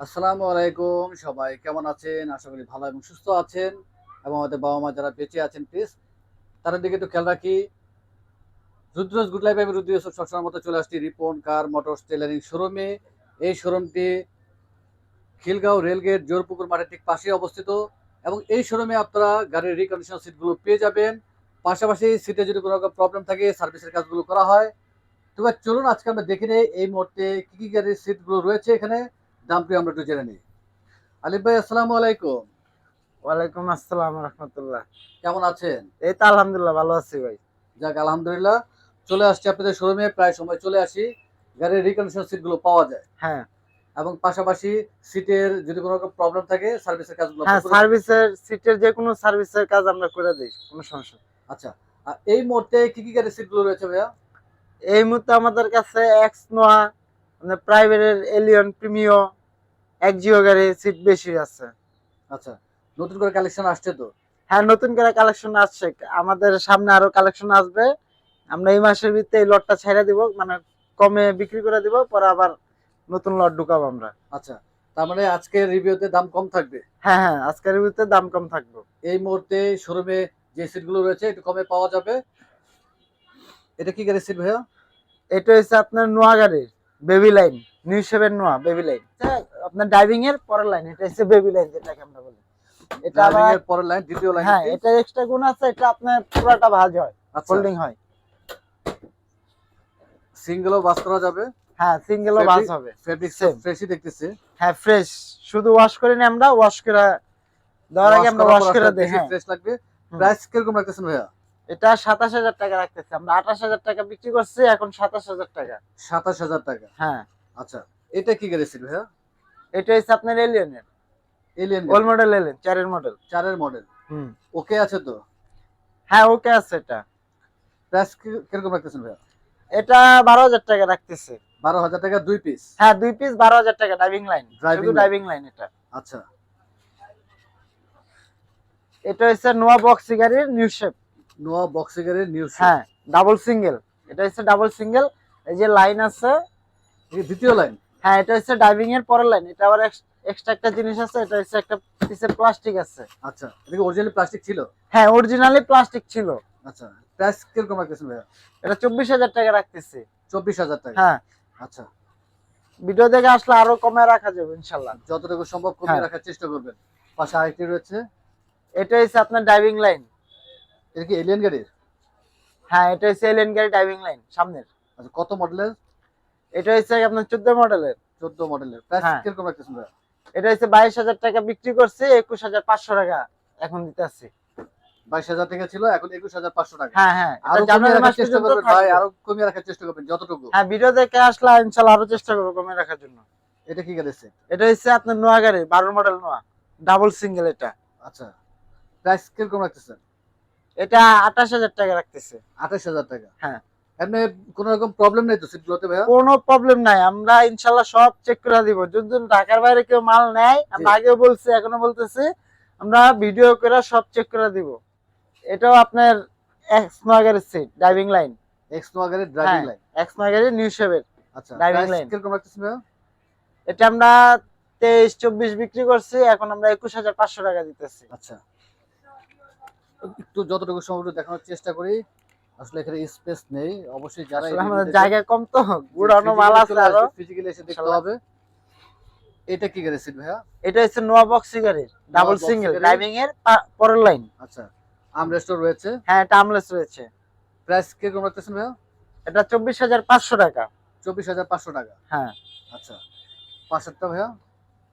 আসসালামু আলাইকুম, সবাই কেমন আছেন? আশা করি ভালো এবং সুস্থ আছেন এবং আমাদের বাবা মা যারা বেঁচে আছেন প্লিজ তাদের দিকে একটু খেয়াল রাখি। রুদ্রজ গুড লাইফ আমি রুদ্র ইউসুফ সবসময় মতো চলে আসছি রিপন কার মোটরস টেলারিং শোরুমে। এই শোরুমটি খিলগাঁও রেলগেট জোরপুকুর মাঠের ঠিক পাশে অবস্থিত এবং এই শোরুমে আপনারা গাড়ির রিকন্ডিশন সিটগুলো পেয়ে যাবেন। পাশাপাশি সিটে যদি কোনো রকম প্রবলেম থাকে সার্ভিসের কাজগুলো করা হয়। তো এবার চলুন আজকে আমরা দেখে নেই এই মুহূর্তে কি কি গাড়ির সিটগুলো রয়েছে এখানে। দামটি আমরা একটু জেনে নিই। আলিফ ভাই আসসালামু আলাইকুম। ওয়ালাইকুম আসসালাম রহমতুল্লাহ। কেমন আছেন? এই তো আলহামদুলিল্লাহ ভালো আছি ভাই। যাক আলহামদুলিল্লাহ। চলে আসছি আপনাদের শোরুমে প্রায় সময় চলে আসি। গাড়ির রিকন্ডিশন সিটগুলো পাওয়া যায়। হ্যাঁ। এবং পাশাপাশি সিটের যদি কোনো রকম প্রবলেম থাকে সার্ভিসের কাজগুলো হ্যাঁ সার্ভিসের সিটের যে কোনো সার্ভিসের কাজ আমরা করে দিই কোনো সমস্যা আচ্ছা আর এই মুহূর্তে কি কি গাড়ির সিটগুলো রয়েছে ভাইয়া? এই মুহূর্তে আমাদের কাছে এক্স নোয়া মানে প্রাইভেটের এলিয়ন প্রিমিও এক জিও গাড়ি সিট বেশি আছে। আচ্ছা নতুন করে কালেকশন আসছে তো? হ্যাঁ নতুন করে কালেকশন আসছে। আমাদের সামনে আরও কালেকশন আসবে। আমরা এই মাসের ভিতরে এই লটটা ছেড়ে দিব মানে কমে বিক্রি করে দিব পরে আবার নতুন লট ঢুকাবো আমরা। আচ্ছা তার মানে আজকের রিভিউতে দাম কম থাকবে? হ্যাঁ হ্যাঁ আজকের ভিতরে দাম কম থাকবে। এই মুহূর্তে শোরুমে যে সিটগুলো রয়েছে একটু কমে পাওয়া যাবে? এটা কি গাড়ির সিট ভাইয়া? এটা হচ্ছে আপনার নোয়া গাড়ির baby line new seven Noah baby line আপনার ড্রাইভিং এর পরের লাইন এটা হচ্ছে বেবি লাইন যেটাকে আমরা বলি। এটা আবার এর পরের লাইন দ্বিতীয় লাইন হ্যাঁ এটা এক্সট্রা গুণ আছে এটা আপনার পুরোটা ভাঁজ হয় আচ্ছা। ফোল্ডিং হয়। সিঙ্গেলও বাস করা যাবে। হ্যাঁ সিঙ্গেলও ভাঁজ হবে। Fabric Same. ফ্রেশই দেখতেছি। হ্যাঁ ফ্রেশ শুধু ওয়াশ করে নি আমরা ওয়াশ করে দেওয়ার আগে আমরা ওয়াশ করে দিই হ্যাঁ। ফ্রেশ লাগবে। প্রাইস কীরকম রাখতেছেন ভাইয়া? এটা সাতাশ হাজার টাকা রাখতেছি আমরা আঠাশ হাজার টাকা বিক্রি করছি এখন সাতাশ হাজার টাকা। সাতাশ হাজার টাকা। হ্যাঁ। আচ্ছা এটা কি গাড়ি ছিল ভাইয়া? এটা হচ্ছে আপনার এলিয়নের এলিয়ান ওল মডেল এলেন চারের মডেল চারের মডেল হুম। ওকে আছে তো? হ্যাঁ ওকে আছে এটা। প্রাইস কীরকম রাখতেছেন ভাইয়া? এটা বারো হাজার টাকা রাখতেছে। বারো হাজার টাকা দুই পিস হ্যাঁ দুই পিস বারো হাজার টাকা ড্রাইভিং লাইন। ড্রাইভিং লাইন এটা। আচ্ছা। এটা হচ্ছে নোয়া বক্সি গাড়ির নিউ শেপ নোয়া বক্সি গাড়ির নিউজ হ্যাঁ ডাবল সিঙ্গেল এটা হচ্ছে ডাবল সিঙ্গেল এই যে লাইন আছে দ্বিতীয় লাইন হ্যাঁ এটা হচ্ছে ড্রাইভিং এর পরের লাইন এটা আবার এক্সট্রা একটা জিনিস আছে এটা হচ্ছে একটা পিসের প্লাস্টিক আছে। আচ্ছা এটা কি অরিজিনাল প্লাস্টিক ছিল? হ্যাঁ অরিজিনালি প্লাস্টিক ছিল। আচ্ছা প্রাইস কীরকম রাখতেছেন ভাইয়া? এটা চব্বিশ হাজার টাকা রাখতেছি। চব্বিশ হাজার টাকা? হ্যাঁ। আচ্ছা। ভিডিও দেখে আসলে আরও কমে রাখা যাবে ইনশাল্লাহ। যতটুকু সম্ভব কমিয়ে হ্যাঁ। রাখার চেষ্টা করবেন। পাশে আরেকটি রয়েছে। এটা হচ্ছে আপনার ড্রাইভিং লাইন এটা কি এলিয়ান গাড়ির? হ্যাঁ এটা হচ্ছে এলিয়ন গাড়ি ড্রাইভিং লাইন সামনের। আচ্ছা কত মডেলের এটা হচ্ছে আপনার চোদ্দ মডেলের। চোদ্দ মডেলের। প্রাইস হ্যাঁ। কীরকম রাখতেছেন ভাইয়া? এটা হচ্ছে বাইশ হাজার টাকা বিক্রি করছে একুশ হাজার পাঁচশো টাকা এখন দিতে আসছি বাইশ টাকা ছিল এখন হ্যাঁ হ্যাঁ। এটা জানুয়ারি মাস চেষ্টা করবেন ভাই আরও কমিয়ে রাখার চেষ্টা করবেন যতটুকু। হ্যাঁ ভিডিও দেখে আসলে ইনশাল্লাহ আরও চেষ্টা করব কমে রাখার জন্য। এটা কি গাড়ি এটা হচ্ছে আপনার নোয়া গাড়ি বারো মডেল নোয়া ডাবল সিঙ্গেল এটা। আচ্ছা। প্রাইস কীরকম রাখতেছেন এটা আঠাশ হাজার টাকা রাখতেছে। আঠাশ হাজার টাকা। হ্যাঁ। এমনি কোনো রকম প্রবলেম নেই তো সিটগুলোতে ভাইয়া? কোনো প্রবলেম নাই আমরা ইনশাল্লাহ সব চেক করে দিব। যদি ঢাকার বাইরে কেউ মাল নেয় আমরা আগেও বলছি এখনও বলতেছি আমরা ভিডিও করে সব চেক করে দিব। এটাও আপনার এক্স নোয়া গাড়ির seat driving line X Noah driving. Line X Noah new শেপের আচ্ছা প্রাইস line। কীরকম রাখতেছেন ভাইয়া? এটা আমরা তেইশ চব্বিশ বিক্রি করছি এখন আমরা একুশ হাজার পাঁচশো টাকা দিতেছি। আচ্ছা। একটু যতটুকু সম্ভব দেখানোর চেষ্টা করি। আসলে এখানে স্পেস নেই। অবশ্যই যারা আমাদের জায়গা কম তো গুড়ানো মাল আছে আরও। ফিজিক্যালি এসে দেখতে হবে। এটা কি গাড়ি সিট ভাইয়া? এটা হচ্ছে নোয়া বক্সি গাড়ির ডাবল সিঙ্গেল। ড্রাইভিং এর পরের লাইন আচ্ছা আমরেস্টর রয়েছে। হ্যাঁ টামলেস রয়েছে। প্রাইস কীরকম রাখতেছেন ভাইয়া? এটা চব্বিশ হাজার পাঁচশো টাকা। চব্বিশ হাজার পাঁচশো টাকা। হ্যাঁ। আচ্ছা পাঁচশোটা ভাইয়া?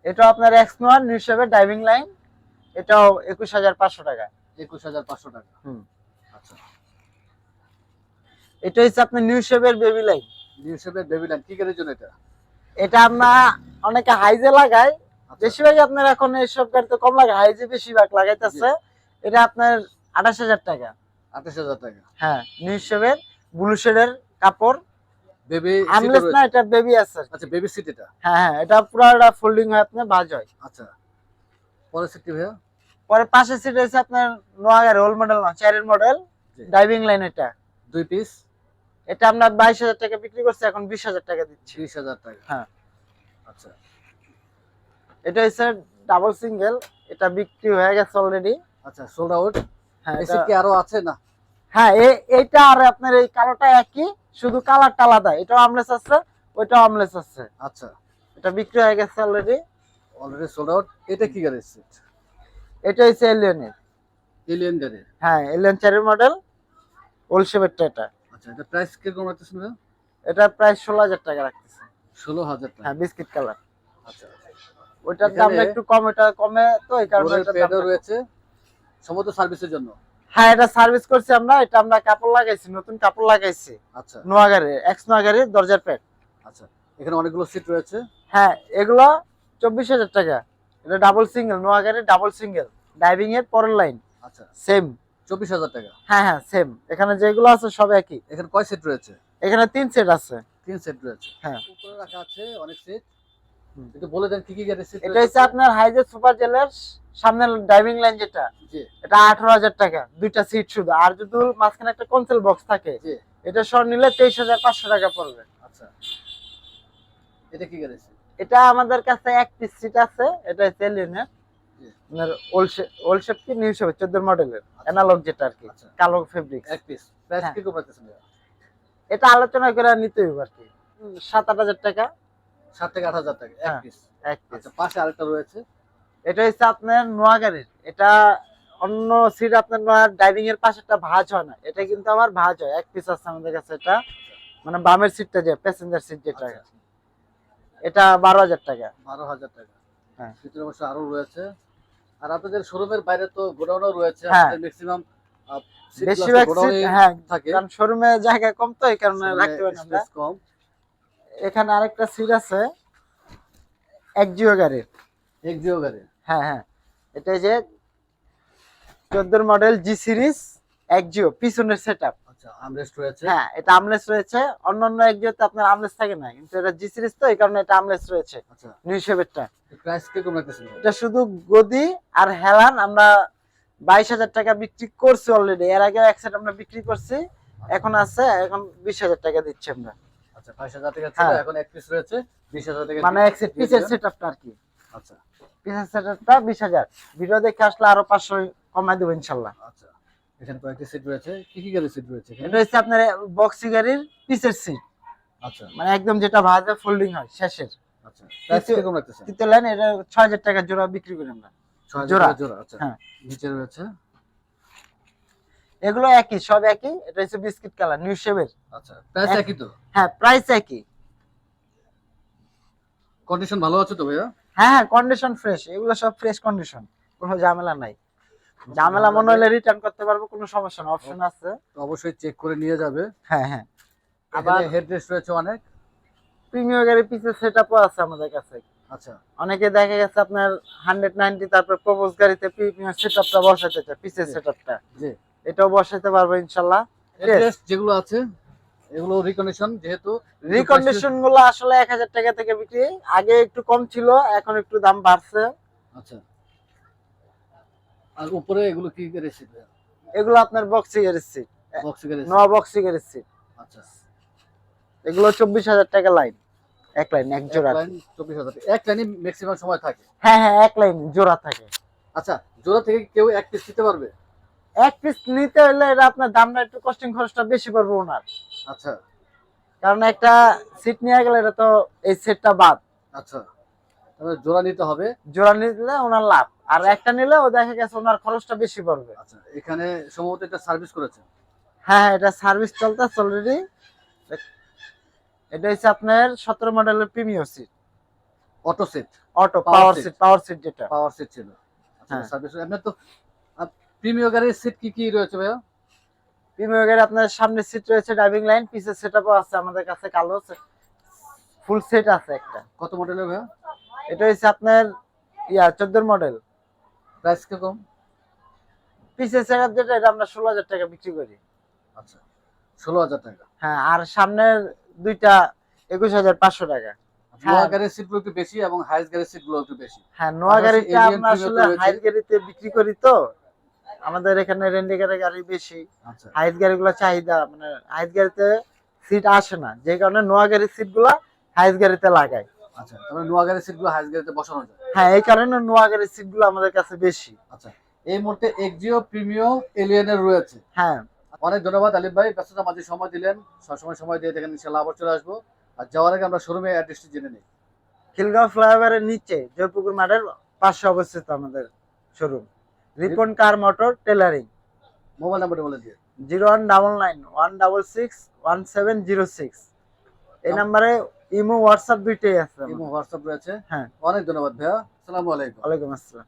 এটা আপনার এক্স নোয়ার শেপের ড্রাইভিং লাইন এটাও একুশ হাজার পাঁচশো টাকা। একুশ হাজার পাঁচশো টাকা। হুম। আচ্ছা। এটা হচ্ছে আপনার নিউ শেপের বেবি লাইন নিউ শেপের বেবি লাইন কি গাড়ির জন্য এটা? এটা আমরা অনেকে হাইজে লাগাই আচ্ছা, বেশিরভাগ আপনার এখন এইসব গাড়িতে কম লাগে হাইজে বেশিরভাগ লাগাইতেছে এটা আপনার আঠাশ হাজার টাকা। আঠাশ হাজার টাকা। হ্যাঁ নিউ শেপের ব্লু শেডের কাপড়। বেবি আমলেস না এটা বেবি আছে আচ্ছা বেবি সিট এটা? হ্যাঁ হ্যাঁ এটা পুরো ফোল্ডিং হয় আপনার বাজ হয়। আচ্ছা। পরের সিটটি ভাইয়া? পরে পাশের সিট আছে আপনার নোয়াগার রোল মডেল না চারের মডেল জি। ড্রাইভিং লাইন এটা। দুই পিস এটা আপনার বাইশ হাজার টাকা বিক্রি করছে এখন বিশ হাজার টাকা দিচ্ছি। বিশ হাজার টাকা। হ্যাঁ। আচ্ছা। এটা হচ্ছে ডাবল সিঙ্গেল এটা বিক্রি হয়ে গেছে অলরেডি আচ্ছা সোল্ড আউট হ্যাঁ এসে কি আরও আছে না? হ্যাঁ এইটা আর আপনার এই কালোটা একই শুধু কালারটা আলাদা। এটাও আমলেস আছে ওইটাও আমলেস আছে। আচ্ছা। এটা বিক্রি হয়ে গেছে অলরেডি অলরেডি সোল্ড আউট এটা কি গাড়ির সিট এটা হচ্ছে এলিয়নের এলিয়ান গাড়ির? হ্যাঁ এলিয়ন চারের মডেল ওলশেপেরটা এটা আচ্ছা এটা প্রাইস কীরকম রাখতেছেন এটা প্রায় ষোলো হাজার টাকা রাখতেছে। ষোলো হাজার টাকা। হ্যাঁ বিস্কিট কালার আচ্ছা ওইটার এখানে দামটা একটু কম এটা কমে তো এই কারণে কম। রয়েছে সমস্ত সার্ভিসের জন্য? হ্যাঁ এটা সার্ভিস করছি আমরা এটা আমরা কাপড় লাগাইছি নতুন কাপড় লাগাইছি। আচ্ছা। নোয়াগাড়ি এক্স নোয়াগাড়ি দরজার প্যাড আচ্ছা এখানে অনেকগুলো সিট রয়েছে। হ্যাঁ এগুলো চব্বিশ হাজার টাকা। এটা ডাবল সিঙ্গেল নোয়াগাড়ি ডাবল সিঙ্গেল ডাইভিং এর পরের লাইন আচ্ছা। সেম চব্বিশ হাজার টাকা। হ্যাঁ হ্যাঁ সেম এখানে যেগুলো আছে সব একই। এখানে কয় সিট রয়েছে? এখানে তিন সেট আছে। তিন সেট রয়েছে। হ্যাঁ। উপরে রাখা আছে অনেক সিট। একটু বলে দেন কি কি গাড়ির সিট এটা হচ্ছে আপনার হাইজে সুপার জেলের সামনের ড্রাইভিং লাইন যেটা। এটা আঠারো হাজার টাকা। দুইটা সিট শুধু। আর যদি মাঝখানে একটা কনসেল বক্স থাকে। এটা সর নিলে তেইশ হাজার পাঁচশো টাকা পড়বে। আচ্ছা। এটা কি গাড়ির এটা আমাদের কাছে এক পিস সিট আছে। এটা হচ্ছে এলিয়নের আপনার ওল্ড শেপ কি নিউ শেপ চোদ্দ মডেলের অ্যানালগ যেটা আর কি আচ্ছা। কালো ফেব্রিক এক পিস প্রাইস হ্যাঁ। এটা আলোচনা করে নিতে হবে আর কি। উম, সাত আট হাজার টাকা। সাত থেকে আট হাজার টাকা এক হ্যাঁ। পিস এক পিস আচ্ছা পাশে আরেকটা রয়েছে। এটা হচ্ছে আপনার নোয়াগাড়ির। এটা অন্য সিট আপনার নোয়া ড্রাইভিং এর পাশে একটা ভাঁজ হয় না। এটা কিন্তু আমার ভাঁজ হয়। এক পিস আছে আমাদের কাছে এটা। মানে বামের সিটটা যে প্যাসেঞ্জার সিট যেটা। আচ্ছা, এটা বারো হাজার টাকা। বারো হাজার টাকা। হ্যাঁ। ভিতরে অবশ্য আরও রয়েছে। আর আপনাদের শোরুমের বাইরে তো গোডাউনও রয়েছে হ্যাঁ। ম্যাক্সিমাম বেশিরভাগ হ্যাঁ থাকে। কারণ শোরুমে জায়গা কম তো এই কারণে রাখতে পারি না। কম। এখানে আরেকটা সিট আছে এক জিও গাড়ির এক জিও গাড়ি। হ্যাঁ হ্যাঁ। এটা যে চোদ্দোর মডেল জি সিরিজ এক জিও পিছনের সেট আচ্ছা রয়েছে। হ্যাঁ এটা আমলেস রয়েছে। অন্য অন্য আপনার আমলেস থাকে না কিন্তু এটা জি সিরিজ তো এই কারণে এটা আমলেস রয়েছে। আচ্ছা। নিউ শেপেরটা প্রাইস কীরকম রাখতেছেন এটা শুধু গদি আর হেলান আমরা বাইশ হাজার টাকা বিক্রি করছি অলরেডি এর আগে এক সেট আমরা বিক্রি করছি এখন আছে এখন বিশ হাজার টাকা দিচ্ছি আমরা। আচ্ছা বাইশ হাজার টাকা ছিল হ্যাঁ। এখন এক পিস রয়েছে বিশ হাজার টাকা মানে এক সেট পিসের সেট আপটা আর কি। আচ্ছা। পিসের সেট আপটা বিশ হাজার। ভিডিও দেখে আসলে আরও পাঁচশো কমাই দেবো ইনশাল্লাহ। আচ্ছা। এখানে কয়েকটি সিট রয়েছে। কি কি গাড়ির সিট রয়েছে এটা হচ্ছে আপনার বক্সি গাড়ির পিসের সিট আচ্ছা। মানে একদম যেটা ভাজা ফোল্ডিং হয় শেষের। আচ্ছা। প্রাইস তৃতীয় লাইন এটা ছয় হাজার টাকা জোড়া বিক্রি করি আমরা। জোড়া। জোড়া আচ্ছা। হ্যাঁ। নিচে রয়েছে? এগুলো একই সব একই। এটা হচ্ছে বিস্কিট কালার নিউ শেপের আচ্ছা। প্রাইস একই তো? হ্যাঁ প্রাইস একই। কন্ডিশন ভালো আছে তো ভাইয়া? হ্যাঁ হ্যাঁ কন্ডিশন ফ্রেশ এগুলো সব ফ্রেশ কন্ডিশন কোনো ঝামেলা নাই। ঝামেলা মনে হলে রিটার্ন করতে পারব কোনো সমস্যা না অপশন আছে। অবশ্যই চেক করে নিয়ে যাবে। হ্যাঁ হ্যাঁ। আবার হেডরেস্ট রয়েছে অনেক। প্রিমিয়ার গাড়ি পিসের সেট আপও আছে আমাদের কাছে। আচ্ছা। অনেকে দেখা গেছে আপনার হান্ড্রেড নাইনটি তারপর প্রপোজ গাড়িতে প্রিমিয়ার সেট আপটা বসাতে চায় পিসের জি। সেট আপটা জি। এটাও বসাতে পারব ইনশাল্লাহ। হেডরেস্ট যেগুলো আছে এগুলো রিকন্ডিশন যেহেতু রিকন্ডিশনগুলো আসলে এক হাজার টাকা থেকে বিক্রি। আগে একটু কম ছিল এখন একটু দাম বাড়ছে। আচ্ছা। আর উপরে এগুলো কি গাড়ির সিট এগুলো আপনার বক্সি গাড়ির সিট বক্স গাড়ির নোয়া বক্সি সিট আচ্ছা। এগুলো চব্বিশ হাজার টাকা লাইন এক লাইন এক জোড়া। লাইন চব্বিশ হাজার এক লাইনই ম্যাক্সিমাম সময় থাকে? হ্যাঁ হ্যাঁ এক লাইন জোড়া থাকে। আচ্ছা জোড়া থেকে কেউ এক পিস দিতে পারবে? এক পিস নিতে হলে এটা আপনার দামটা একটু কস্টিং খরচটা বেশি পড়বে ওনার। আচ্ছা। কারণ একটা সিট নিয়ে গেলে এটা তো এই সেটটা বাদ। আচ্ছা। তাহলে জোড়া নিতে হবে। জোড়া নিলে ওনার লাভ। আর একটা নিলে ও দেখা গেছে ওনার খরচটা বেশি পড়বে। আচ্ছা এখানে সম্ভবত এটা সার্ভিস করেছে? হ্যাঁ হ্যাঁ এটা সার্ভিস চলতেছে অলরেডি এটা হচ্ছে আপনার সতেরো মডেলের premier seat auto seat auto power seat power seat যেটা। পাওয়ার সিট ছিল। আচ্ছা হ্যাঁ। সার্ভিস আপনার তো প্রিমিয়ার গাড়ির সিট কি কি রয়েছে ভাইয়া? প্রিমিয়ার গাড়ি আপনার সামনে সিট রয়েছে ড্রাইভিং লাইন পিছের সেটআপও আছে আমাদের কাছে কালো ফুল সেট আছে একটা। কত মডেলের ভাইয়া? এটা হচ্ছে আপনার ইয়া চোদ্দোর মডেল প্রাইস কীরকম পিছের সেটআপ যেটা এটা আমরা ষোলো হাজার টাকা বিক্রি করি। আচ্ছা ষোলো হাজার টাকা। হ্যাঁ আর সামনের দুইটা একুশ হাজার পাঁচশো টাকা। আচ্ছা, হ্যাঁ। গাড়ির সিট একটু বেশি এবং হাইস গাড়ির সিট একটু বেশি। হ্যাঁ নোয়া গাড়িটা আমরা আসলে। হাইট গাড়িতে বিক্রি করি তো। আমাদের এখানে রেন্ডিকারের গাড়ি বেশি। আচ্ছা। হাইট গাড়িগুলো চাহিদা মানে হাইট গাড়িতে সিট আসে না। যে কারণে নোয়া গাড়ির সিটগুলা হাইট গাড়িতে লাগায়। আচ্ছা তারপরে নোয়াগাড়ির সিটগুলো হাইস গাড়িতে বসানো যায়। হ্যাঁ এই কারণে নোয়াগাড়ির সিটগুলো আমাদের কাছে বেশি। আচ্ছা এই মুহূর্তে এক্সিও প্রিমিও এলিয়েনের রয়েছে। হ্যাঁ। অনেক ধন্যবাদ আলিফ ভাই ব্যস্ততা মাঝে সময় দিলেন। সবসময় সময় দিয়ে দেখেন ইনশাল্লাহ আবার চলে আসব। আর যাওয়ার আগে আমরা শোরুমে অ্যাড্রেসটি জেনে নিই। খিলগাঁও ফ্লাইওভারের নিচে জয়পুকুর মাঠের পাশে অবস্থিত আমাদের showroom. Ripon car motor tailoring. Mobile নাম্বারটি বলে দিয়ে zero one double nine one double six one seven zero six. এই নাম্বারে ইমো হোয়াটসঅ্যাপ দুইটাই আছে ইমো হোয়াটসঅ্যাপ রয়েছে। হ্যাঁ। অনেক ধন্যবাদ ভাইয়া। আসসালামু আলাইকুম। ওয়ালাইকুম আসসালাম।